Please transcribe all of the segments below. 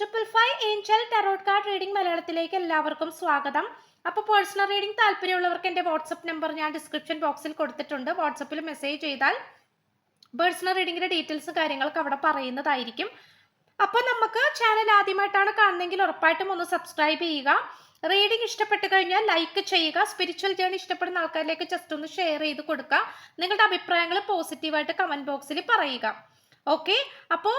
Triple five angel tarot card reading മലയാളത്തിലേക്ക് എല്ലാവർക്കും സ്വാഗതം. അപ്പോൾ പേഴ്സണൽ റീഡിംഗ് താല്പര്യമുള്ളവർക്ക് എന്റെ വാട്സപ്പ് നമ്പർ ഞാൻ ഡിസ്ക്രിപ്ഷൻ ബോക്സിൽ കൊടുത്തിട്ടുണ്ട്. വാട്സപ്പിൽ മെസ്സേജ് ചെയ്താൽ പേഴ്സണൽ റീഡിങ്ങിന്റെ ഡീറ്റെയിൽസ് കാര്യങ്ങളൊക്കെ അവിടെ പറയുന്നതായിരിക്കും. അപ്പോൾ നമുക്ക് ചാനൽ ആദ്യമായിട്ടാണ് കാണുന്നതെങ്കിൽ ഉറപ്പായിട്ടും ഒന്ന് സബ്സ്ക്രൈബ് ചെയ്യുക. റീഡിംഗ് ഇഷ്ടപ്പെട്ടു കഴിഞ്ഞാൽ ലൈക്ക് ചെയ്യുക. സ്പിരിച്വൽ ജേണി ഇഷ്ടപ്പെടുന്ന ആൾക്കാരിലേക്ക് ജസ്റ്റ് ഒന്ന് ഷെയർ ചെയ്ത് കൊടുക്കുക. നിങ്ങളുടെ അഭിപ്രായങ്ങൾ പോസിറ്റീവായിട്ട് കമന്റ് ബോക്സിൽ പറയുക. ഓക്കെ അപ്പോൾ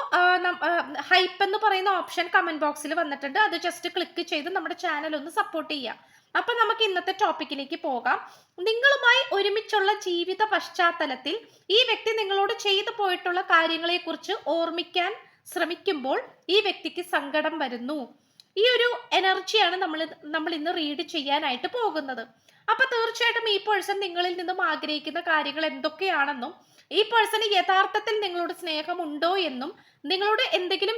ഹൈപ്പ് എന്ന് പറയുന്ന ഓപ്ഷൻ കമന്റ് ബോക്സിൽ വന്നിട്ടുണ്ട്. അത് ജസ്റ്റ് ക്ലിക്ക് ചെയ്ത് നമ്മുടെ ചാനൽ ഒന്ന് സപ്പോർട്ട് ചെയ്യാം. അപ്പം നമുക്ക് ഇന്നത്തെ ടോപ്പിക്കിലേക്ക് പോകാം. നിങ്ങളുമായി ഒരുമിച്ചുള്ള ജീവിത പശ്ചാത്തലത്തിൽ ഈ വ്യക്തി നിങ്ങളോട് ചെയ്തു പോയിട്ടുള്ള കാര്യങ്ങളെക്കുറിച്ച് ഓർമ്മിക്കാൻ ശ്രമിക്കുമ്പോൾ ഈ വ്യക്തിക്ക് സങ്കടം വരുന്നു. ഈ ഒരു എനർജിയാണ് നമ്മൾ നമ്മൾ ഇന്ന് റീഡ് ചെയ്യാനായിട്ട് പോകുന്നത്. അപ്പൊ തീർച്ചയായിട്ടും ഈ പേഴ്സൺ നിങ്ങളിൽ നിന്നും ആഗ്രഹിക്കുന്ന കാര്യങ്ങൾ എന്തൊക്കെയാണെന്നും ഈ പേഴ്സണ് യഥാർത്ഥത്തിൽ നിങ്ങളോട് സ്നേഹമുണ്ടോ എന്നും നിങ്ങളോട് എന്തെങ്കിലും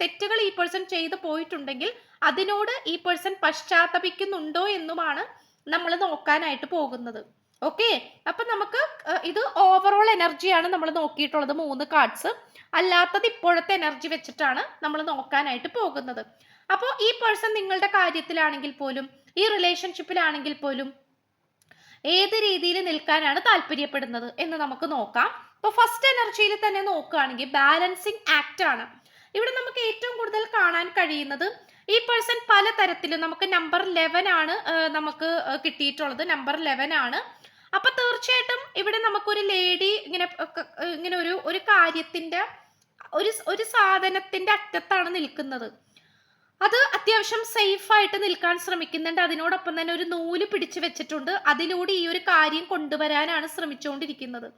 തെറ്റുകൾ ഈ പേഴ്സൺ ചെയ്തു പോയിട്ടുണ്ടെങ്കിൽ അതിനോട് ഈ പേഴ്സൺ പശ്ചാത്തപിക്കുന്നുണ്ടോ എന്നുമാണ് നമ്മൾ നോക്കാനായിട്ട് പോകുന്നത്. ഓക്കെ അപ്പൊ നമുക്ക് ഇത് ഓവറോൾ എനർജിയാണ് നമ്മൾ നോക്കിയിട്ടുള്ളത് മൂന്ന് കാർഡ്സ് അല്ലാത്തത് ഇപ്പോഴത്തെ എനർജി വെച്ചിട്ടാണ് നമ്മൾ നോക്കാനായിട്ട് പോകുന്നത്. അപ്പോൾ ഈ പേഴ്സൺ നിങ്ങളുടെ കാര്യത്തിലാണെങ്കിൽ പോലും ഈ റിലേഷൻഷിപ്പിലാണെങ്കിൽ പോലും ഏത് രീതിയിൽ നിൽക്കാനാണ് താല്പര്യപ്പെടുന്നത് എന്ന് നമുക്ക് നോക്കാം. ഇപ്പോൾ ഫസ്റ്റ് എനർജിയിൽ തന്നെ നോക്കുകയാണെങ്കിൽ ബാലൻസിങ് ആക്ട് ആണ്. ഇവിടെ നമുക്ക് ഏറ്റവും കൂടുതൽ കാണാൻ കഴിയുന്നത് ഈ പേഴ്സൺ പല തരത്തിലും നമുക്ക് നമ്പർ ലെവൻ ആണ് നമുക്ക് കിട്ടിയിട്ടുള്ളത്. നമ്പർ ലെവൻ ആണ്. അപ്പൊ തീർച്ചയായിട്ടും ഇവിടെ നമുക്കൊരു ലേഡി ഇങ്ങനെ ഇങ്ങനെ ഒരു ഒരു കാര്യത്തിന്റെ ഒരു ഒരു സാധനത്തിന്റെ അറ്റത്താണ് നിൽക്കുന്നത്. അത് അത്യാവശ്യം സേഫ് ആയിട്ട് നിൽക്കാൻ ശ്രമിക്കുന്നുണ്ട്. അതിനോടൊപ്പം തന്നെ ഒരു നൂൽ പിടിച്ചു വെച്ചിട്ടുണ്ട്. അതിലൂടെ ഈ ഒരു കാര്യം കൊണ്ടുവരാനാണ് ശ്രമിച്ചുകൊണ്ടിരിക്കുന്നത്.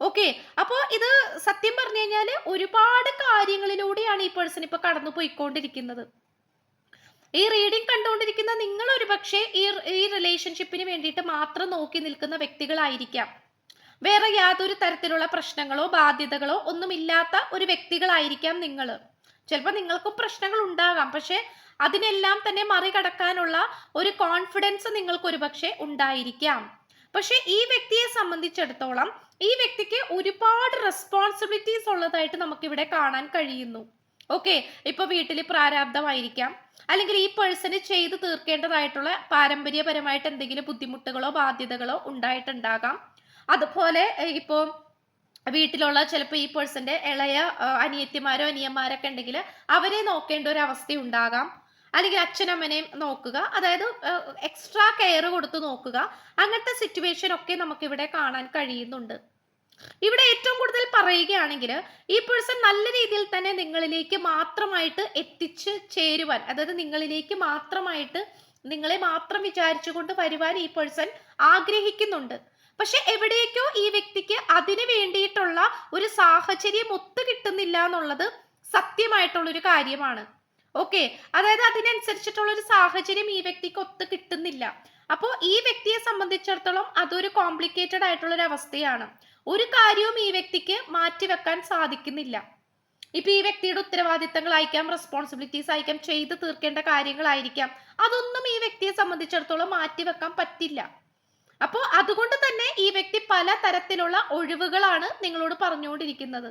ഓക്കെ. അപ്പോൾ ഇത് സത്യം പറഞ്ഞു കഴിഞ്ഞാൽ ഒരുപാട് കാര്യങ്ങളിലൂടെയാണ് ഈ പേഴ്സൺ ഇപ്പൊ കടന്നു പോയിക്കൊണ്ടിരിക്കുന്നത് ഈ റീഡിംഗ് കണ്ടുകൊണ്ടിരിക്കുന്ന നിങ്ങൾ ഒരുപക്ഷെ ഈ ഈ റിലേഷൻഷിപ്പിന് വേണ്ടിയിട്ട് മാത്രം നോക്കി നിൽക്കുന്ന വ്യക്തികളായിരിക്കാം. വേറെ യാതൊരു തരത്തിലുള്ള പ്രശ്നങ്ങളോ ബാധ്യതകളോ ഒന്നുമില്ലാത്ത ഒരു വ്യക്തികളായിരിക്കാം നിങ്ങൾ ചിലപ്പോൾ നിങ്ങൾക്കും പ്രശ്നങ്ങൾ ഉണ്ടാകാം. പക്ഷെ അതിനെല്ലാം തന്നെ മറികടക്കാനുള്ള ഒരു കോൺഫിഡൻസ് നിങ്ങൾക്ക് ഒരുപക്ഷെ ഉണ്ടായിരിക്കാം. പക്ഷെ ഈ വ്യക്തിയെ സംബന്ധിച്ചിടത്തോളം ഈ വ്യക്തിക്ക് ഒരുപാട് റെസ്പോൺസിബിലിറ്റീസ് ഉള്ളതായിട്ട് നമുക്കിവിടെ കാണാൻ കഴിയുന്നു. ഓക്കെ ഇപ്പൊ വീട്ടിൽ പ്രാരാബ്ധമായിരിക്കാം അല്ലെങ്കിൽ ഈ പേഴ്സണ് ചെയ്തു തീർക്കേണ്ടതായിട്ടുള്ള പാരമ്പര്യപരമായിട്ട് എന്തെങ്കിലും ബുദ്ധിമുട്ടുകളോ ബാധ്യതകളോ ഉണ്ടായിട്ടുണ്ടാകാം. അതുപോലെ ഇപ്പോൾ ഇപ്പോ വീട്ടിലുള്ള ചിലപ്പോൾ ഈ പേഴ്സന്റെ ഇളയ അനിയത്തിമാരോ അനിയന്മാരൊക്കെ ഉണ്ടെങ്കിൽ അവരെ നോക്കേണ്ട ഒരു അവസ്ഥ ഉണ്ടാകാം. അല്ലെങ്കിൽ അച്ഛനമ്മനെയും നോക്കുക. അതായത് എക്സ്ട്രാ കെയർ കൊടുത്ത് നോക്കുക. അങ്ങനത്തെ സിറ്റുവേഷൻ ഒക്കെ നമുക്ക് ഇവിടെ കാണാൻ കഴിയുന്നുണ്ട്. ഇവിടെ ഏറ്റവും കൂടുതൽ പറയുകയാണെങ്കിൽ ഈ പേഴ്സൺ നല്ല രീതിയിൽ തന്നെ നിങ്ങളിലേക്ക് മാത്രമായിട്ട് എത്തിച്ച് ചേരുവാൻ അതായത് നിങ്ങളിലേക്ക് മാത്രമായിട്ട് നിങ്ങളെ മാത്രം വിചാരിച്ചുകൊണ്ട് വരുവാൻ ഈ പേഴ്സൺ ആഗ്രഹിക്കുന്നുണ്ട്. പക്ഷെ എവിടേക്കോ ഈ വ്യക്തിക്ക് അതിന് വേണ്ടിയിട്ടുള്ള ഒരു സാഹചര്യം ഒത്തു കിട്ടുന്നില്ല എന്നുള്ളത് സത്യമായിട്ടുള്ള ഒരു കാര്യമാണ്. ഓക്കെ അതായത് അതിനനുസരിച്ചിട്ടുള്ള ഒരു സാഹചര്യം ഈ വ്യക്തിക്ക് ഒത്തു കിട്ടുന്നില്ല. അപ്പോൾ ഈ വ്യക്തിയെ സംബന്ധിച്ചിടത്തോളം അതൊരു കോംപ്ലിക്കേറ്റഡ് ആയിട്ടുള്ള ഒരു അവസ്ഥയാണ്. ഒരു കാര്യവും ഈ വ്യക്തിക്ക് മാറ്റിവെക്കാൻ സാധിക്കുന്നില്ല. ഇപ്പൊ ഈ വ്യക്തിയുടെ ഉത്തരവാദിത്തങ്ങൾ ഉത്തരവാദിത്തങ്ങളായിരിക്കാം റെസ്പോൺസിബിലിറ്റീസ് ആയിരിക്കാം ചെയ്തു തീർക്കേണ്ട കാര്യങ്ങളായിരിക്കാം. അതൊന്നും ഈ വ്യക്തിയെ സംബന്ധിച്ചിടത്തോളം മാറ്റിവെക്കാൻ പറ്റില്ല. അപ്പോൾ അതുകൊണ്ട് തന്നെ ഈ വ്യക്തി പല തരത്തിലുള്ള ഒഴിവുകളാണ് നിങ്ങളോട് പറഞ്ഞുകൊണ്ടിരിക്കുന്നത്.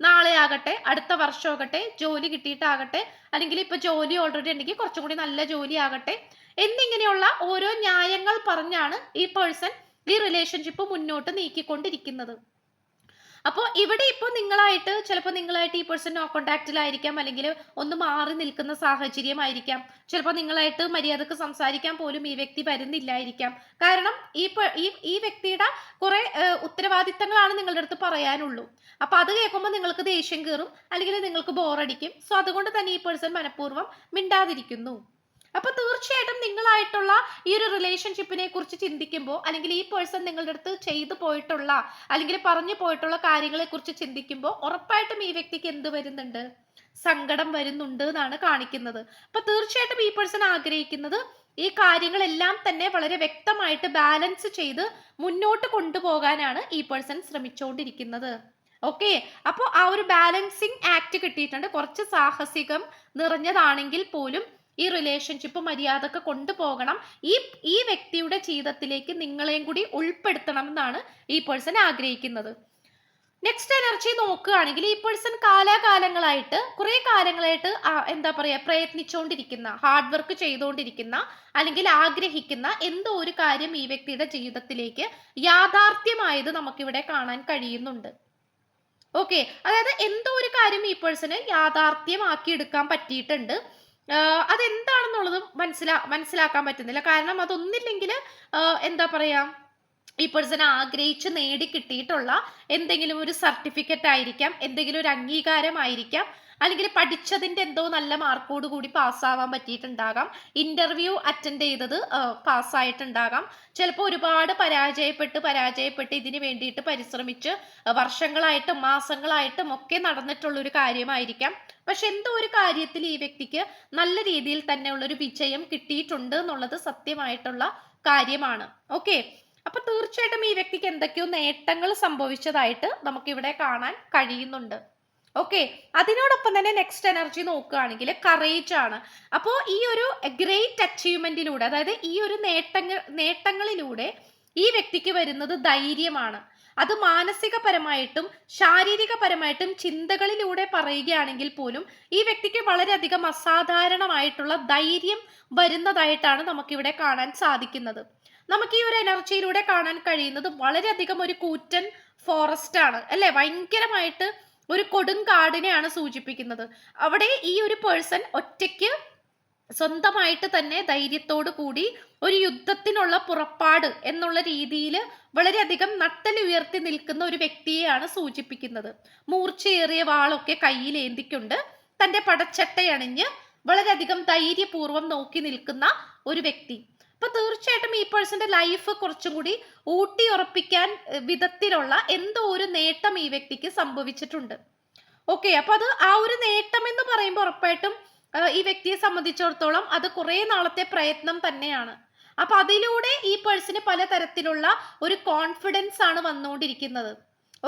നാളെ ആകട്ടെ അടുത്ത വർഷമാകട്ടെ ജോലി കിട്ടിയിട്ടാകട്ടെ അല്ലെങ്കിൽ ഇപ്പൊ ജോലി ഓൾറെഡി ഉണ്ടെങ്കിൽ കുറച്ചും കൂടി നല്ല ജോലി ആകട്ടെ എന്നിങ്ങനെയുള്ള ഓരോ ന്യായങ്ങൾ പറഞ്ഞാണ് ഈ പേഴ്സൺ ഈ റിലേഷൻഷിപ്പ് മുന്നോട്ട് നീക്കിക്കൊണ്ടിരിക്കുന്നത്. അപ്പോൾ ഇവിടെ ഇപ്പോൾ നിങ്ങളായിട്ട് ചിലപ്പോൾ നിങ്ങളായിട്ട് ഈ പേഴ്സൺ നോ കോണ്ടാക്റ്റിലായിരിക്കാം അല്ലെങ്കിൽ ഒന്ന് മാറി നിൽക്കുന്ന സാഹചര്യമായിരിക്കാം. ചിലപ്പോൾ നിങ്ങളായിട്ട് മര്യാദയ്ക്ക് സംസാരിക്കാൻ പോലും ഈ വ്യക്തി വരുന്നില്ലായിരിക്കാം. കാരണം ഈ ഈ വ്യക്തിയുടെ കുറെ ഉത്തരവാദിത്തങ്ങളാണ് നിങ്ങളുടെ അടുത്ത് പറയാനുള്ളൂ. അപ്പൊ അത് കേൾക്കുമ്പോൾ നിങ്ങൾക്ക് ദേഷ്യം കയറും അല്ലെങ്കിൽ നിങ്ങൾക്ക് ബോറടിക്കും സോ അതുകൊണ്ട് തന്നെ ഈ പേഴ്സൺ മനഃപൂർവം മിണ്ടാതിരിക്കുന്നു. അപ്പൊ തീർച്ചയായിട്ടും നിങ്ങളായിട്ടുള്ള ഈ ഒരു റിലേഷൻഷിപ്പിനെ കുറിച്ച് ചിന്തിക്കുമ്പോൾ അല്ലെങ്കിൽ ഈ പേഴ്സൺ നിങ്ങളുടെ അടുത്ത് ചെയ്തു പോയിട്ടുള്ള അല്ലെങ്കിൽ പറഞ്ഞു പോയിട്ടുള്ള കാര്യങ്ങളെ കുറിച്ച് ചിന്തിക്കുമ്പോൾ ഉറപ്പായിട്ടും ഈ വ്യക്തിക്ക് എന്ത് വരുന്നുണ്ട്? സങ്കടം വരുന്നുണ്ട് എന്നാണ് കാണിക്കുന്നത്. അപ്പൊ തീർച്ചയായിട്ടും ഈ പേഴ്സൺ ആഗ്രഹിക്കുന്നത് ഈ കാര്യങ്ങളെല്ലാം തന്നെ വളരെ വ്യക്തമായിട്ട് ബാലൻസ് ചെയ്ത് മുന്നോട്ട് കൊണ്ടുപോകാനാണ് ഈ പേഴ്സൺ ശ്രമിച്ചുകൊണ്ടിരിക്കുന്നത് ഓക്കെ അപ്പോൾ ആ ഒരു ബാലൻസിങ് ആക്ട് കിട്ടിയിട്ടുണ്ട്. കുറച്ച് സാഹസികം നിറഞ്ഞതാണെങ്കിൽ പോലും ഈ റിലേഷൻഷിപ്പ് മര്യാദയ്ക്ക് കൊണ്ടുപോകണം. ഈ ഈ വ്യക്തിയുടെ ജീവിതത്തിലേക്ക് നിങ്ങളെയും കൂടി ഉൾപ്പെടുത്തണം എന്നാണ് ഈ പേഴ്സൺ ആഗ്രഹിക്കുന്നത്. നെക്സ്റ്റ് എനർജി നോക്കുകയാണെങ്കിൽ ഈ പേഴ്സൺ കാലാകാലങ്ങളായിട്ട് കുറെ കാലങ്ങളായിട്ട് എന്താ പറയുക പ്രയത്നിച്ചുകൊണ്ടിരിക്കുന്ന ഹാർഡ് വർക്ക് ചെയ്തുകൊണ്ടിരിക്കുന്ന അല്ലെങ്കിൽ ആഗ്രഹിക്കുന്ന എന്തോ ഒരു കാര്യം ഈ വ്യക്തിയുടെ ജീവിതത്തിലേക്ക് യാഥാർത്ഥ്യമായത് നമുക്കിവിടെ കാണാൻ കഴിയുന്നുണ്ട്. ഓക്കെ അതായത് എന്തോ ഒരു കാര്യം ഈ പേഴ്സണ് യാഥാർത്ഥ്യമാക്കി എടുക്കാൻ പറ്റിയിട്ടുണ്ട്. അതെന്താണെന്നുള്ളത് മനസ്സിലാ മനസ്സിലാക്കാൻ പറ്റുന്നില്ല. കാരണം അതൊന്നില്ലെങ്കിൽ എന്താ പറയാ ഈ പേഴ്സൺ ആഗ്രഹിച്ച് നേടി കിട്ടിയിട്ടുള്ള എന്തെങ്കിലും ഒരു സർട്ടിഫിക്കറ്റ് ആയിരിക്കാം എന്തെങ്കിലും ഒരു അംഗീകാരമായിരിക്കാം അല്ലെങ്കിൽ പഠിച്ചതിന്റെ എന്തോ നല്ല മാർക്കോട് കൂടി പാസ്സാവാൻ പറ്റിയിട്ടുണ്ടാകാം. ഇന്റർവ്യൂ അറ്റൻഡ് ചെയ്തത് പാസ്സായിട്ടുണ്ടാകാം. ചിലപ്പോൾ ഒരുപാട് പരാജയപ്പെട്ട് പരാജയപ്പെട്ട് ഇതിന് വേണ്ടിയിട്ട് പരിശ്രമിച്ച് വർഷങ്ങളായിട്ടും മാസങ്ങളായിട്ടും ഒക്കെ നടന്നിട്ടുള്ള ഒരു കാര്യമായിരിക്കാം. പക്ഷെ എന്തോ ഒരു കാര്യത്തിൽ ഈ വ്യക്തിക്ക് നല്ല രീതിയിൽ തന്നെ ഉള്ളൊരു വിജയം കിട്ടിയിട്ടുണ്ട് എന്നുള്ളത് സത്യമായിട്ടുള്ള കാര്യമാണ്. ഓക്കെ? അപ്പൊ തീർച്ചയായിട്ടും ഈ വ്യക്തിക്ക് എന്തൊക്കെയോ നേട്ടങ്ങൾ സംഭവിച്ചതായിട്ട് നമുക്കിവിടെ കാണാൻ കഴിയുന്നുണ്ട്. ഓക്കെ അതിനോടൊപ്പം തന്നെ നെക്സ്റ്റ് എനർജി നോക്കുകയാണെങ്കിൽ കറേജ് ആണ്. അപ്പോൾ ഈ ഒരു ഗ്രേറ്റ് അച്ചീവ്മെന്റിലൂടെ അതായത് ഈ ഒരു നേട്ടങ്ങൾ നേട്ടങ്ങളിലൂടെ ഈ വ്യക്തിക്ക് വരുന്നത് ധൈര്യമാണ്. അത് മാനസികപരമായിട്ടും ശാരീരികപരമായിട്ടും ചിന്തകളിലൂടെ പറയുകയാണെങ്കിൽ പോലും ഈ വ്യക്തിക്ക് വളരെയധികം അസാധാരണമായിട്ടുള്ള ധൈര്യം വരുന്നതായിട്ടാണ് നമുക്കിവിടെ കാണാൻ സാധിക്കുന്നത്. നമുക്ക് ഈ ഒരു എനർജിയിലൂടെ കാണാൻ കഴിയുന്നത് വളരെയധികം ഒരു കൂറ്റൻ ഫോറസ്റ്റ് ആണ്. അല്ലെ? ഭയങ്കരമായിട്ട് ഒരു കൊടുങ്കാടിനെയാണ് സൂചിപ്പിക്കുന്നത്. അവിടെ ഈ ഒരു പേഴ്സൺ ഒറ്റയ്ക്ക് സ്വന്തമായിട്ട് തന്നെ ധൈര്യത്തോടു കൂടി ഒരു യുദ്ധത്തിനുള്ള പുറപ്പാട് എന്നുള്ള രീതിയിൽ വളരെയധികം നട്ടലുയർത്തി നിൽക്കുന്ന ഒരു വ്യക്തിയെയാണ് സൂചിപ്പിക്കുന്നത്. മൂർച്ചയേറിയ വാളൊക്കെ കയ്യിലേന്തിക്കൊണ്ട് തന്റെ പടച്ചട്ടയണിഞ്ഞ് വളരെയധികം ധൈര്യപൂർവം നോക്കി നിൽക്കുന്ന ഒരു വ്യക്തി. അപ്പൊ തീർച്ചയായിട്ടും ഈ പേഴ്സന്റെ ലൈഫ് കുറച്ചും കൂടി ഊട്ടി ഉറപ്പിക്കാൻ വിധത്തിലുള്ള എന്തോ ഒരു നേട്ടം ഈ വ്യക്തിക്ക് സംഭവിച്ചിട്ടുണ്ട്. ഓക്കെ അപ്പൊ അത് ആ ഒരു നേട്ടം എന്ന് പറയുമ്പോൾ ഉറപ്പായിട്ടും ഈ വ്യക്തിയെ സംബന്ധിച്ചിടത്തോളം അത് കുറെ നാളത്തെ പ്രയത്നം തന്നെയാണ്. അപ്പൊ അതിലൂടെ ഈ പേഴ്സന് പലതരത്തിലുള്ള ഒരു കോൺഫിഡൻസ് ആണ് വന്നുകൊണ്ടിരിക്കുന്നത്.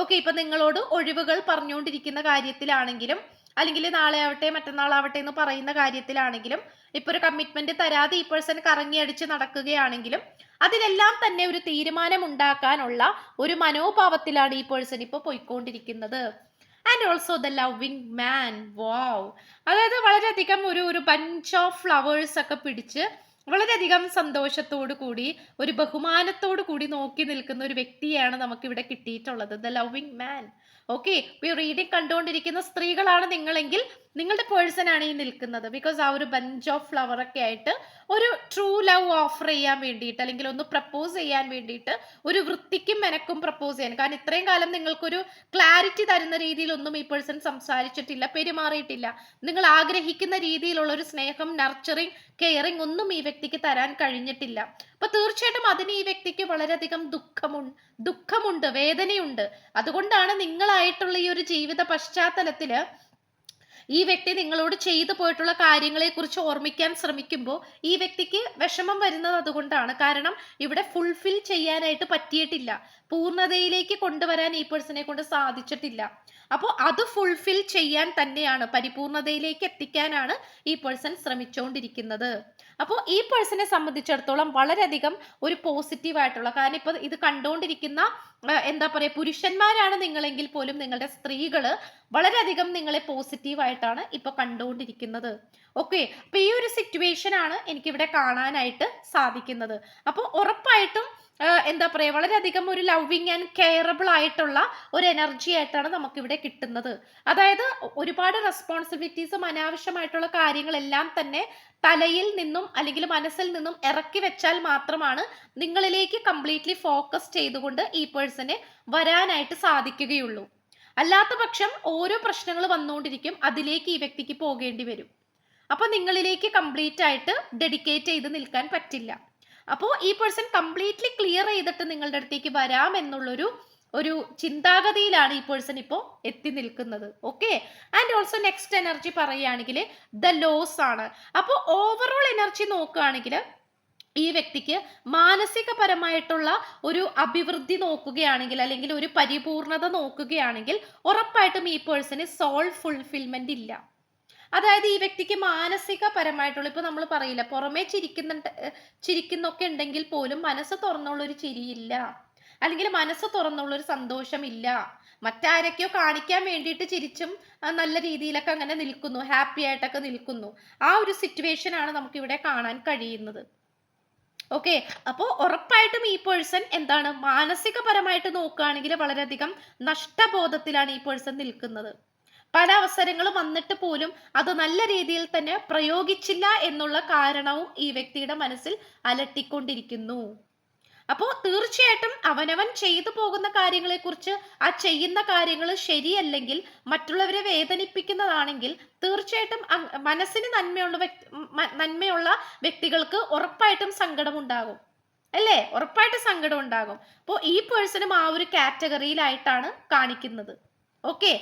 ഓക്കെ ഇപ്പൊ നിങ്ങളോട് ഒഴിവുകൾ പറഞ്ഞുകൊണ്ടിരിക്കുന്ന കാര്യത്തിലാണെങ്കിലും അല്ലെങ്കിൽ നാളെ ആവട്ടെ മറ്റന്നാളാവട്ടെ എന്ന് പറയുന്ന കാര്യത്തിലാണെങ്കിലും ഇപ്പൊ ഒരു കമ്മിറ്റ്മെന്റ് തരാതെ ഈ പേഴ്സൺ കറങ്ങി അടിച്ച് നടക്കുകയാണെങ്കിലും അതിലെല്ലാം തന്നെ ഒരു തീരുമാനം ഉണ്ടാക്കാനുള്ള ഒരു മനോഭാവത്തിലാണ് ഈ പേഴ്സൺ ഇപ്പോൾ പോയിക്കൊണ്ടിരിക്കുന്നത്. And also the loving man wow അതായത് വളരെയധികം ഒരു ഒരു ബഞ്ച് ഓഫ് ഫ്ലവേഴ്സ് ഒക്കെ പിടിച്ച് വളരെയധികം സന്തോഷത്തോടു കൂടി ഒരു ബഹുമാനത്തോടു കൂടി നോക്കി നിൽക്കുന്ന ഒരു വ്യക്തിയാണ് നമുക്ക് ഇവിടെ കിട്ടിയിട്ടുള്ളത് ദ ലവിങ് മാൻ ഓക്കെ ഈ റീഡിംഗ് കണ്ടുകൊണ്ടിരിക്കുന്ന സ്ത്രീകളാണ് നിങ്ങളെങ്കിൽ നിങ്ങളുടെ പേഴ്സൺ ആണ് ഈ നിൽക്കുന്നത്. ബിക്കോസ് ആ ഒരു ബഞ്ച് ഓഫ് ഫ്ലവർ ഒക്കെ ആയിട്ട് ഒരു ട്രൂ ലവ് ഓഫർ ചെയ്യാൻ വേണ്ടിയിട്ട് അല്ലെങ്കിൽ ഒന്ന് പ്രപ്പോസ് ചെയ്യാൻ വേണ്ടിയിട്ട് ഒരു വൃത്തിക്കും മെനക്കും പ്രപ്പോസ് ചെയ്യാൻ. കാരണം ഇത്രയും കാലം നിങ്ങൾക്കൊരു ക്ലാരിറ്റി തരുന്ന രീതിയിലൊന്നും ഈ പേഴ്സൺ സംസാരിച്ചിട്ടില്ല പെരുമാറിയിട്ടില്ല. നിങ്ങൾ ആഗ്രഹിക്കുന്ന രീതിയിലുള്ള ഒരു സ്നേഹം നർച്ചറിങ് കെയറിങ് ഒന്നും ഈ വ്യക്തിക്ക് തരാൻ കഴിഞ്ഞിട്ടില്ല. അപ്പൊ തീർച്ചയായിട്ടും അതിന് ഈ വ്യക്തിക്ക് വളരെയധികം ദുഃഖമുണ്ട് ദുഃഖമുണ്ട് വേദനയുണ്ട്. അതുകൊണ്ടാണ് നിങ്ങളായിട്ടുള്ള ഈ ഒരു ജീവിത പശ്ചാത്തലത്തിൽ ഈ വ്യക്തി നിങ്ങളോട് ചെയ്തു പോയിട്ടുള്ള കാര്യങ്ങളെ കുറിച്ച് ഓർമ്മിക്കാൻ ശ്രമിക്കുമ്പോൾ ഈ വ്യക്തിക്ക് വിഷമം വരുന്നത് അതുകൊണ്ടാണ്. കാരണം ഇവിടെ ഫുൾഫിൽ ചെയ്യാനായിട്ട് പറ്റിയിട്ടില്ല. പൂർണതയിലേക്ക് കൊണ്ടുവരാൻ ഈ പേഴ്സണെ കൊണ്ട് സാധിച്ചിട്ടില്ല. അപ്പോൾ അത് ഫുൾഫിൽ ചെയ്യാൻ തന്നെയാണ്. പരിപൂർണതയിലേക്ക് എത്തിക്കാനാണ് ഈ പേഴ്സൺ ശ്രമിച്ചുകൊണ്ടിരിക്കുന്നത് അപ്പോൾ ഈ പേഴ്സണെ സംബന്ധിച്ചിടത്തോളം വളരെയധികം ഒരു പോസിറ്റീവ് ആയിട്ടുള്ള കാരണം ഇപ്പൊ ഇത് കണ്ടുകൊണ്ടിരിക്കുന്ന എന്താ പറയുക പുരുഷന്മാരാണ് നിങ്ങളെങ്കിൽ പോലും നിങ്ങളുടെ സ്ത്രീകൾ വളരെയധികം നിങ്ങളെ പോസിറ്റീവ് ആയിട്ടാണ് ഇപ്പൊ കണ്ടുകൊണ്ടിരിക്കുന്നത് ഓക്കെ അപ്പൊ ഈ ഒരു സിറ്റുവേഷൻ ആണ് എനിക്കിവിടെ കാണാനായിട്ട് സാധിക്കുന്നത്. അപ്പോൾ ഉറപ്പായിട്ടും എന്താ പറയുക വളരെയധികം ഒരു ലവിങ് ആൻഡ് കെയറബിൾ ആയിട്ടുള്ള ഒരു എനർജി ആയിട്ടാണ് നമുക്കിവിടെ കിട്ടുന്നത്. അതായത് ഒരുപാട് റെസ്പോൺസിബിലിറ്റീസും അനാവശ്യമായിട്ടുള്ള കാര്യങ്ങളെല്ലാം തന്നെ തലയിൽ നിന്നും അല്ലെങ്കിൽ മനസ്സിൽ നിന്നും ഇറക്കി വെച്ചാൽ മാത്രമാണ് നിങ്ങളിലേക്ക് കംപ്ലീറ്റ്ലി ഫോക്കസ് ചെയ്തുകൊണ്ട് ഈ പേഴ്സണെ വരാനായിട്ട് സാധിക്കുകയുള്ളൂ. അല്ലാത്ത പക്ഷം ഓരോ പ്രശ്നങ്ങൾ വന്നുകൊണ്ടിരിക്കും അതിലേക്ക് ഈ വ്യക്തിക്ക് പോകേണ്ടി വരും. അപ്പൊ നിങ്ങളിലേക്ക് കംപ്ലീറ്റ് ആയിട്ട് ഡെഡിക്കേറ്റ് ചെയ്ത് നിൽക്കാൻ പറ്റില്ല. അപ്പോൾ ഈ പേഴ്സൺ കംപ്ലീറ്റ്ലി ക്ലിയർ ചെയ്തിട്ട് നിങ്ങളുടെ അടുത്തേക്ക് വരാം എന്നുള്ളൊരു ഒരു ചിന്താഗതിയിലാണ് ഈ പേഴ്സൺ ഇപ്പോൾ എത്തി നിൽക്കുന്നത്. Okay and also next energy പറയുകയാണെങ്കിൽ ദ ലോസ് ആണ്. അപ്പോൾ ഓവറോൾ എനർജി നോക്കുകയാണെങ്കിൽ ഈ വ്യക്തിക്ക് മാനസികപരമായിട്ടുള്ള ഒരു അഭിവൃദ്ധി നോക്കുകയാണെങ്കിൽ അല്ലെങ്കിൽ ഒരു പരിപൂർണത നോക്കുകയാണെങ്കിൽ ഉറപ്പായിട്ടും ഈ പേഴ്സന് സോൾ ഫുൾഫിൽമെന്റ് ഇല്ല. അതായത് ഈ വ്യക്തിക്ക് മാനസികപരമായിട്ടുള്ള ഇപ്പൊ നമ്മൾ പറയില്ല പുറമേ ചിരിക്കുന്ന ചിരിക്കുന്നൊക്കെ ഉണ്ടെങ്കിൽ പോലും മനസ്സ് തുറന്നുള്ള ഒരു ചിരിയില്ല. അല്ലെങ്കിൽ മനസ്സ് തുറന്നുള്ള ഒരു സന്തോഷമില്ല. മറ്റാരൊക്കെയോ കാണിക്കാൻ വേണ്ടിയിട്ട് ചിരിച്ചും നല്ല രീതിയിലൊക്കെ അങ്ങനെ നിൽക്കുന്നു ഹാപ്പി ആയിട്ടൊക്കെ നിൽക്കുന്നു. ആ ഒരു സിറ്റുവേഷൻ ആണ് നമുക്ക് ഇവിടെ കാണാൻ കഴിയുന്നത്. ഓക്കെ അപ്പോൾ ഉറപ്പായിട്ടും ഈ പേഴ്സൺ എന്താണ്? മാനസികപരമായിട്ട് നോക്കുകയാണെങ്കിൽ വളരെയധികം നഷ്ടബോധത്തിലാണ് ഈ പേഴ്സൺ നിൽക്കുന്നത്. പല അവസരങ്ങളും വന്നിട്ട് പോലും അത് നല്ല രീതിയിൽ തന്നെ പ്രയോഗിച്ചില്ല എന്നുള്ള കാരണവും ഈ വ്യക്തിയുടെ മനസ്സിൽ അലട്ടിക്കൊണ്ടിരിക്കുന്നു. അപ്പോൾ തീർച്ചയായിട്ടും അവനവൻ ചെയ്തു പോകുന്ന കാര്യങ്ങളെ കുറിച്ച് ആ ചെയ്യുന്ന കാര്യങ്ങൾ ശരിയല്ലെങ്കിൽ മറ്റുള്ളവരെ വേദനിപ്പിക്കുന്നതാണെങ്കിൽ തീർച്ചയായിട്ടും മനസ്സിന് നന്മയുള്ള വ്യക്തി നന്മയുള്ള വ്യക്തികൾക്ക് ഉറപ്പായിട്ടും സങ്കടം ഉണ്ടാകും അല്ലേ? ഉറപ്പായിട്ട് സങ്കടം ഉണ്ടാകും അപ്പോൾ ഈ പേഴ്സണും ആ ഒരു കാറ്റഗറിയിലായിട്ടാണ് കാണിക്കുന്നത്. Okay?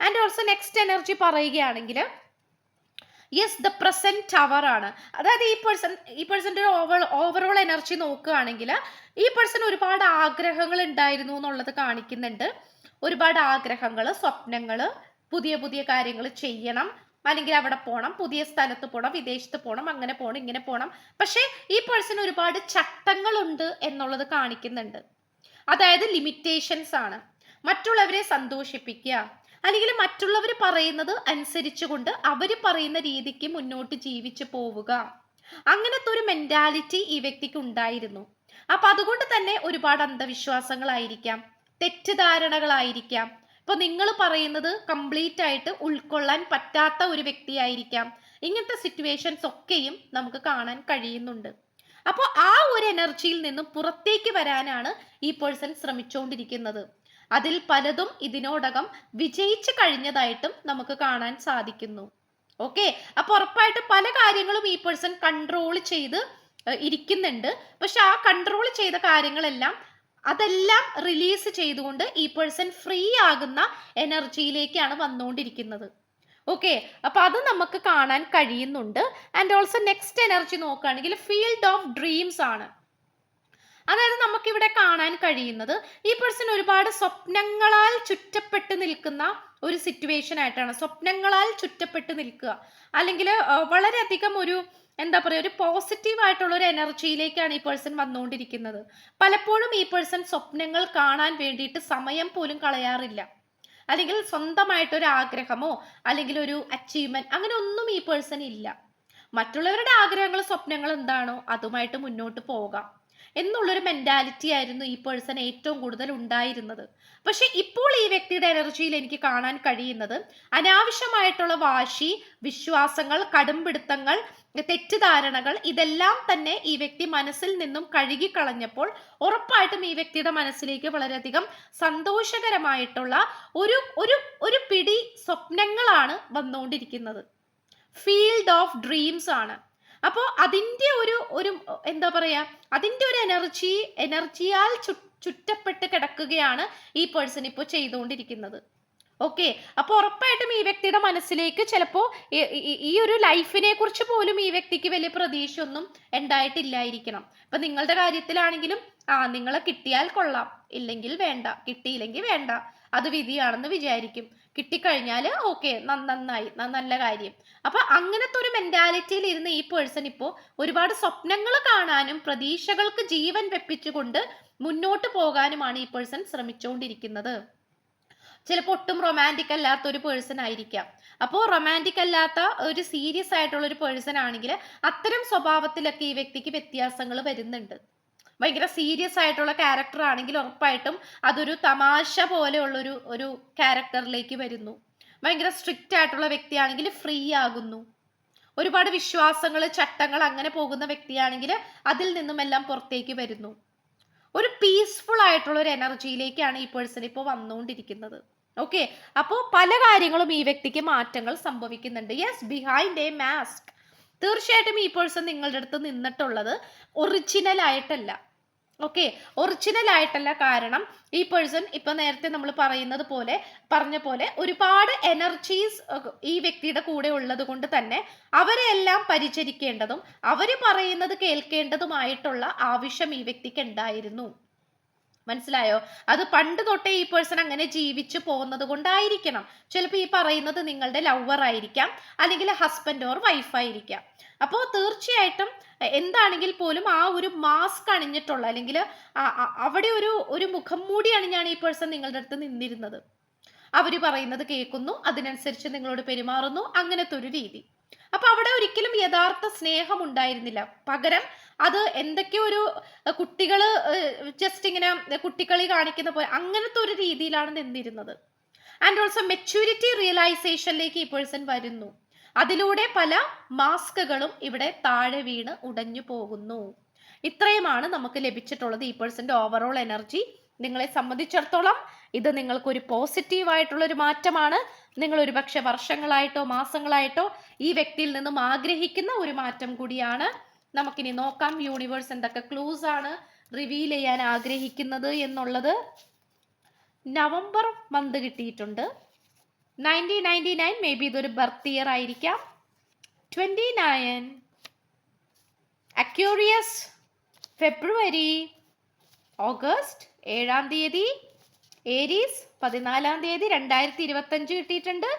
And also next energy പറയുകയാണെങ്കിൽ യെസ് ദ പ്രസന്റ് ടവർ ആണ്. അതായത് ഈ പേഴ്സൺ ഈ പേഴ്സന്റെ ഓവർ ഓവറോൾ എനർജി നോക്കുകയാണെങ്കിൽ ഈ പേഴ്സൺ ഒരുപാട് ആഗ്രഹങ്ങൾ ഉണ്ടായിരുന്നു എന്നുള്ളത് കാണിക്കുന്നുണ്ട്. ഒരുപാട് ആഗ്രഹങ്ങൾ സ്വപ്നങ്ങൾ പുതിയ പുതിയ കാര്യങ്ങൾ ചെയ്യണം. അല്ലെങ്കിൽ അവിടെ പോകണം പുതിയ സ്ഥലത്ത് പോകണം വിദേശത്ത് പോകണം അങ്ങനെ പോകണം ഇങ്ങനെ പോകണം പക്ഷേ ഈ പേഴ്സൺ ഒരുപാട് ചട്ടങ്ങളുണ്ട് എന്നുള്ളത് കാണിക്കുന്നുണ്ട്. അതായത് ലിമിറ്റേഷൻസ് ആണ്. മറ്റുള്ളവരെ സന്തോഷിപ്പിക്കുക. അല്ലെങ്കിൽ മറ്റുള്ളവർ പറയുന്നത് അനുസരിച്ചുകൊണ്ട് അവർ പറയുന്ന രീതിക്ക് മുന്നോട്ട് ജീവിച്ചു പോവുക. അങ്ങനത്തെ ഒരു മെന്റാലിറ്റി ഈ വ്യക്തിക്ക് ഉണ്ടായിരുന്നു. അപ്പൊ അതുകൊണ്ട് തന്നെ ഒരുപാട് അന്ധവിശ്വാസങ്ങളായിരിക്കാം തെറ്റിദ്ധാരണകളായിരിക്കാം. ഇപ്പൊ നിങ്ങൾ പറയുന്നത് കംപ്ലീറ്റ് ആയിട്ട് ഉൾക്കൊള്ളാൻ പറ്റാത്ത ഒരു വ്യക്തിയായിരിക്കാം. ഇങ്ങനത്തെ സിറ്റുവേഷൻസ് ഒക്കെയും നമുക്ക് കാണാൻ കഴിയുന്നുണ്ട്. അപ്പോൾ ആ ഒരു എനർജിയിൽ നിന്നും പുറത്തേക്ക് വരാനാണ് ഈ പേഴ്സൺ ശ്രമിച്ചുകൊണ്ടിരിക്കുന്നത് അതിൽ പലതും ഇതിനോടകം വിജയിച്ചു കഴിഞ്ഞതായിട്ടും നമുക്ക് കാണാൻ സാധിക്കുന്നു. ഓക്കെ അപ്പൊ ഉറപ്പായിട്ട് പല കാര്യങ്ങളും ഈ പേഴ്സൺ കൺട്രോൾ ചെയ്ത് ഇരിക്കുന്നുണ്ട്. പക്ഷെ ആ കൺട്രോൾ ചെയ്ത കാര്യങ്ങളെല്ലാം അതെല്ലാം റിലീസ് ചെയ്തുകൊണ്ട് ഈ പേഴ്സൺ ഫ്രീ ആകുന്ന എനർജിയിലേക്കാണ് വന്നുകൊണ്ടിരിക്കുന്നത്. ഓക്കെ അപ്പൊ അത് നമുക്ക് കാണാൻ കഴിയുന്നുണ്ട്. ആൻഡ് ഓൾസോ നെക്സ്റ്റ് എനർജി നോക്കുകയാണെങ്കിൽ ഫീൽഡ് ഓഫ് ഡ്രീംസ് ആണ്. അതായത് നമുക്കിവിടെ കാണാൻ കഴിയുന്നത് ഈ പേഴ്സൺ ഒരുപാട് സ്വപ്നങ്ങളാൽ ചുറ്റപ്പെട്ട് നിൽക്കുന്ന ഒരു സിറ്റുവേഷൻ ആയിട്ടാണ്. സ്വപ്നങ്ങളാൽ ചുറ്റപ്പെട്ട് നിൽക്കുക. അല്ലെങ്കിൽ വളരെയധികം ഒരു എന്താ പറയുക ഒരു പോസിറ്റീവ് ആയിട്ടുള്ള ഒരു എനർജിയിലേക്കാണ് ഈ പേഴ്സൺ വന്നുകൊണ്ടിരിക്കുന്നത്. പലപ്പോഴും ഈ പേഴ്സൺ സ്വപ്നങ്ങൾ കാണാൻ വേണ്ടിയിട്ട് സമയം പോലും കളയാറില്ല. അല്ലെങ്കിൽ സ്വന്തമായിട്ടൊരു ആഗ്രഹമോ അല്ലെങ്കിൽ ഒരു അച്ചീവ്മെന്റ് അങ്ങനെ ഒന്നും ഈ പേഴ്സൺ ഇല്ല. മറ്റുള്ളവരുടെ ആഗ്രഹങ്ങൾ സ്വപ്നങ്ങൾ എന്താണോ അതുമായിട്ട് മുന്നോട്ട് പോകാം. എന്നുള്ളൊരു മെന്റാലിറ്റി ആയിരുന്നു ഈ പേഴ്സൺ ഏറ്റവും കൂടുതൽ ഉണ്ടായിരുന്നത്. പക്ഷെ ഇപ്പോൾ ഈ വ്യക്തിയുടെ എനർജിയിൽ എനിക്ക് കാണാൻ കഴിയുന്നത് അനാവശ്യമായിട്ടുള്ള വാശി വിശ്വാസങ്ങൾ കടുംപിടുത്തങ്ങൾ തെറ്റിദ്ധാരണകൾ ഇതെല്ലാം തന്നെ ഈ വ്യക്തി മനസ്സിൽ നിന്നും കഴുകിക്കളഞ്ഞപ്പോൾ ഉറപ്പായിട്ടും ഈ വ്യക്തിയുടെ മനസ്സിലേക്ക് വളരെയധികം സന്തോഷകരമായിട്ടുള്ള ഒരു ഒരു ഒരു പിടി സ്വപ്നങ്ങളാണ് വന്നുകൊണ്ടിരിക്കുന്നത്. ഫീൽഡ് ഓഫ് ഡ്രീംസ് ആണ്. അപ്പോൾ അതിന്റെ ഒരു ഒരു എന്താ പറയുക അതിന്റെ ഒരു എനർജി എനർജിയാൽ ചുറ്റപ്പെട്ട് കിടക്കുകയാണ് ഈ പേഴ്സൺ ഇപ്പോൾ ചെയ്തുകൊണ്ടിരിക്കുന്നത്. ഓക്കെ അപ്പോൾ ഉറപ്പായിട്ടും ഈ വ്യക്തിയുടെ മനസ്സിലേക്ക് ചിലപ്പോ ഈ ഒരു ലൈഫിനെ കുറിച്ച് പോലും ഈ വ്യക്തിക്ക് വലിയ പ്രതീക്ഷയൊന്നും ഉണ്ടായിട്ടില്ലായിരിക്കണം. ഇപ്പം നിങ്ങളുടെ കാര്യത്തിലാണെങ്കിലും ആ നിങ്ങളെ കിട്ടിയാൽ കൊള്ളാം. ഇല്ലെങ്കിൽ വേണ്ട. കിട്ടിയില്ലെങ്കിൽ വേണ്ട. അത് വിധിയാണെന്ന് വിചാരിക്കും. കിട്ടിക്കഴിഞ്ഞാൽ ഓക്കെ നന്നായി നല്ല കാര്യം. അപ്പൊ അങ്ങനത്തെ ഒരു മെന്റാലിറ്റിയിൽ ഇരുന്ന് ഈ പേഴ്സൺ ഇപ്പോൾ ഒരുപാട് സ്വപ്നങ്ങൾ കാണാനും പ്രതീക്ഷകൾക്ക് ജീവൻ വെപ്പിച്ചുകൊണ്ട് മുന്നോട്ട് പോകാനുമാണ് ഈ പേഴ്സൺ ശ്രമിച്ചുകൊണ്ടിരിക്കുന്നത് ചിലപ്പോൾ ഒട്ടും റൊമാന്റിക് അല്ലാത്ത ഒരു പേഴ്സൺ ആയിരിക്കാം. അപ്പോൾ റൊമാന്റിക് അല്ലാത്ത ഒരു സീരിയസ് ആയിട്ടുള്ള ഒരു പേഴ്സൺ ആണെങ്കിൽ അത്തരം സ്വഭാവത്തിലൊക്കെ ഈ വ്യക്തിക്ക് വ്യത്യാസങ്ങൾ വരുന്നുണ്ട്. ഭയങ്കര സീരിയസ് ആയിട്ടുള്ള ക്യാരക്ടർ ആണെങ്കിൽ ഉറപ്പായിട്ടും അതൊരു തമാശ പോലെയുള്ളൊരു ഒരു ക്യാരക്ടറിലേക്ക് വരുന്നു. ഭയങ്കര സ്ട്രിക്റ്റ് ആയിട്ടുള്ള വ്യക്തിയാണെങ്കിൽ ഫ്രീ ആകുന്നു. ഒരുപാട് വിശ്വാസങ്ങൾ ചട്ടങ്ങൾ അങ്ങനെ പോകുന്ന വ്യക്തിയാണെങ്കിൽ അതിൽ നിന്നും എല്ലാം പുറത്തേക്ക് വരുന്നു. ഒരു പീസ്ഫുൾ ആയിട്ടുള്ള ഒരു എനർജിയിലേക്കാണ് ഈ പേഴ്സൺ ഇപ്പോൾ വന്നുകൊണ്ടിരിക്കുന്നത്. ഓക്കെ അപ്പോൾ പല കാര്യങ്ങളും ഈ വ്യക്തിക്ക് മാറ്റങ്ങൾ സംഭവിക്കുന്നുണ്ട്. യെസ് ബിഹൈൻഡ് എ മാസ്ക് തീർച്ചയായിട്ടും ഈ പേഴ്സൺ നിങ്ങളുടെ അടുത്ത് നിന്നിട്ടുള്ളത് ഒറിജിനൽ ആയിട്ടല്ല. ഓക്കെ ഒറിജിനൽ ആയിട്ടല്ല കാരണം ഈ പേഴ്സൺ ഇപ്പൊ നേരത്തെ നമ്മൾ പറയുന്നത് പോലെ പറഞ്ഞ പോലെ ഒരുപാട് എനർജീസ് ഈ വ്യക്തിയുടെ കൂടെ ഉള്ളത് കൊണ്ട് തന്നെ അവരെ എല്ലാം പരിചരിക്കേണ്ടതും അവർ പറയുന്നത് കേൾക്കേണ്ടതുമായിട്ടുള്ള ആവശ്യം ഈ വ്യക്തിക്ക് ഉണ്ടായിരുന്നു. മനസ്സിലായോ? അത് പണ്ട് തൊട്ടേ ഈ പേഴ്സൺ അങ്ങനെ ജീവിച്ചു പോകുന്നത് കൊണ്ടായിരിക്കണം. ചിലപ്പോൾ ഈ പറയുന്നത് നിങ്ങളുടെ ലവർ ആയിരിക്കാം അല്ലെങ്കിൽ ഹസ്ബൻഡ് ഓർ വൈഫായിരിക്കാം അപ്പോൾ തീർച്ചയായിട്ടും എന്താണെങ്കിൽ പോലും ആ ഒരു മാസ്ക് അണിഞ്ഞിട്ടുള്ള അല്ലെങ്കിൽ അവിടെ ഒരു ഒരു മുഖം മൂടി അണിഞ്ഞാണ് ഈ പേഴ്സൺ നിങ്ങളുടെ അടുത്ത് നിന്നിരുന്നത്. അവർ പറയുന്നത് കേൾക്കുന്നു അതിനനുസരിച്ച് നിങ്ങളോട് പെരുമാറുന്നു അങ്ങനത്തെ ഒരു രീതി. അപ്പൊ അവിടെ ഒരിക്കലും യഥാർത്ഥ സ്നേഹം ഉണ്ടായിരുന്നില്ല. പകരം അത് എന്തൊക്കെ ഒരു കുട്ടികൾ ജസ്റ്റ് ഇങ്ങനെ കുട്ടികളി കാണിക്കുന്ന പോലെ അങ്ങനത്തെ ഒരു രീതിയിലാണ് നിന്നിരുന്നത്. ആൻഡ് ഓൾസോ മെച്യൂരിറ്റി റിയലൈസേഷനിലേക്ക് ഈ പേഴ്സൺ വരുന്നു. അതിലൂടെ പല മാസ്കുകളും ഇവിടെ താഴെ വീണ് ഉടഞ്ഞു പോകുന്നു. ഇത്രയുമാണ് നമുക്ക് ലഭിച്ചിട്ടുള്ളത് ഈ പേഴ്സന്റെ ഓവറോൾ എനർജി നിങ്ങളെ സംബന്ധിച്ചിടത്തോളം ഇത് നിങ്ങൾക്കൊരു പോസിറ്റീവ് ആയിട്ടുള്ള ഒരു മാറ്റമാണ്. നിങ്ങൾ ഒരു പക്ഷെ വർഷങ്ങളായിട്ടോ മാസങ്ങളായിട്ടോ ഈ വ്യക്തിയിൽ നിന്നും ആഗ്രഹിക്കുന്ന ഒരു മാറ്റം കൂടിയാണ്. നമുക്കിനി നോക്കാം യൂണിവേഴ്സ് എന്തൊക്കെ ക്ലൂസ് ആണ് റിവീൽ ചെയ്യാൻ ആഗ്രഹിക്കുന്നത് എന്നുള്ളത്. നവംബർ മന്ത് കിട്ടിയിട്ടുണ്ട്. Nineteen ninety nine may be ഇതൊരു ബർത്ത് ഇയർ ആയിരിക്കാം. Twenty nine Aquarius February August ഏഴാം തീയതി ഏരീസ് പതിനാലാം തീയതി രണ്ടായിരത്തി ഇരുപത്തഞ്ച് കിട്ടിയിട്ടുണ്ട്.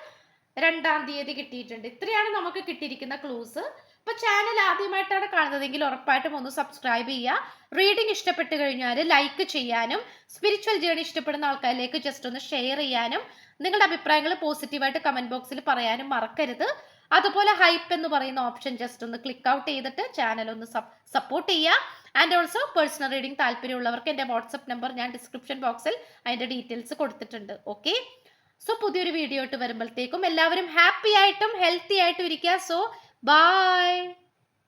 രണ്ടാം തീയതി കിട്ടിയിട്ടുണ്ട്. ഇത്രയാണ് നമുക്ക് കിട്ടിയിരിക്കുന്ന ക്ലൂസ് ഇപ്പൊ ചാനൽ ആദ്യമായിട്ടാണ് കാണുന്നതെങ്കിൽ ഉറപ്പായിട്ടും ഒന്ന് സബ്സ്ക്രൈബ് ചെയ്യുക. റീഡിംഗ് ഇഷ്ടപ്പെട്ട് കഴിഞ്ഞാൽ ലൈക്ക് ചെയ്യാനും സ്പിരിച്വൽ ജേണി ഇഷ്ടപ്പെടുന്ന ആൾക്കാരിലേക്ക് ജസ്റ്റ് ഒന്ന് ഷെയർ ചെയ്യാനും നിങ്ങളുടെ അഭിപ്രായങ്ങൾ പോസിറ്റീവായിട്ട് കമന്റ് ബോക്സിൽ പറയാനും മറക്കരുത്. അതുപോലെ ഹൈപ്പ് എന്ന് പറയുന്ന ഓപ്ഷൻ ജസ്റ്റ് ഒന്ന് ക്ലിക്ക് ഔട്ട് ചെയ്തിട്ട് ചാനൽ ഒന്ന് സപ്പോർട്ട് ചെയ്യുക. ആൻഡ് ഓൾസോ പേഴ്സണൽ റീഡിംഗ് താല്പര്യമുള്ളവർക്ക് എന്റെ വാട്സപ്പ് നമ്പർ ഞാൻ ഡിസ്ക്രിപ്ഷൻ ബോക്സിൽ അതിന്റെ ഡീറ്റെയിൽസ് കൊടുത്തിട്ടുണ്ട്. ഓക്കെ സോ പുതിയൊരു വീഡിയോ ആയിട്ട് വരുമ്പോഴത്തേക്കും എല്ലാവരും ഹാപ്പി ആയിട്ടും ഹെൽത്തി ആയിട്ടും ഇരിക്കുക. So by